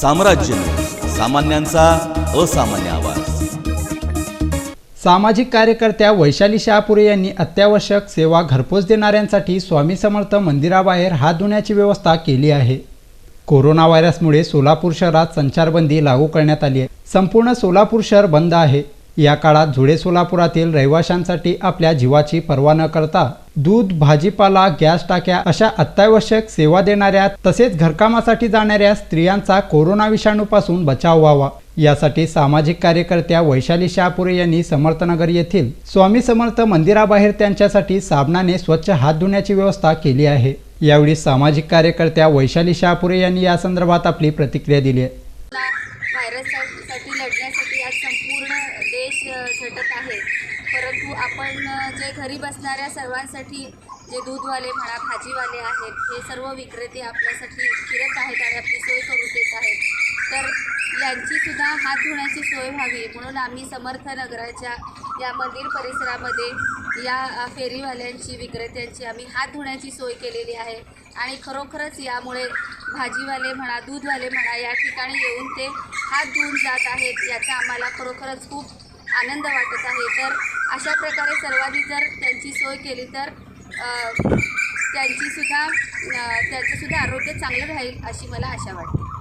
साम्राज्य सामान्यांचा असामान्य आवाज. सामाजिक कार्यकर्त्या वैशाली शहापुरे यांनी अत्यावश्यक सेवा घरपोच देणाऱ्यांसाठी स्वामी समर्थ मंदिराबाहेर हात धुण्याची व्यवस्था केली आहे. कोरोना व्हायरसमुळे सोलापूर शहरात संचारबंदी लागू करण्यात आली आहे. संपूर्ण सोलापूर शहर बंद आहे. या काळात धुळे सोलापुरातील रहिवाशांसाठी आपल्या जीवाची पर्वा न करता दूध भाजीपाला गॅस टाक्या अशा अत्यावश्यक सेवा देणाऱ्या तसेच घरकामासाठी जाणाऱ्या स्त्रियांचा कोरोना विषाणूपासून बचाव व्हावा. यासाठी सामाजिक कार्यकर्त्या वैशाली शहापुरे यांनी समर्थनगर येथील स्वामी समर्थ मंदिराबाहेर त्यांच्यासाठी साबणाने स्वच्छ हात धुण्याची व्यवस्था केली आहे. यावेळी सामाजिक कार्यकर्त्या वैशाली शहापुरे यांनी या संदर्भात आपली प्रतिक्रिया दिली आहे. व्हायरससाठी लढण्यासाठी आज संपूर्ण देश झटत आहे. परंतु आपण जे घरी बसणाऱ्या सर्वांसाठी जे दूधवाले म्हणा भाजीवाले आहेत हे सर्व विक्रेते आपल्यासाठी फिरत आहेत आणि आपली सोय करून देत आहेत. तर यांचीसुद्धा हात धुण्याची सोय व्हावी. म्हणून आम्ही समर्थ नगराच्या या मंदिर परिसरामध्ये या फेरीवाल्यांची विक्रेत्यांची आम्ही हात धुण्याची सोय केलेली आहे. आणि खरोखरच यामुळे भाजीवाले म्हणा दूधवाले म्हणा या ठिकाणी येऊन ते हात धुवून जात आहेत याचा आम्हाला खरोखरच खूप आनंद वाटत आहे. तर अशा प्रकारे सर्वांनी जर त्यांची सोय केली तर त्यांचीसुद्धा त्याचंसुद्धा आरोग्य चांगलं राहील अशी मला आशा वाटते.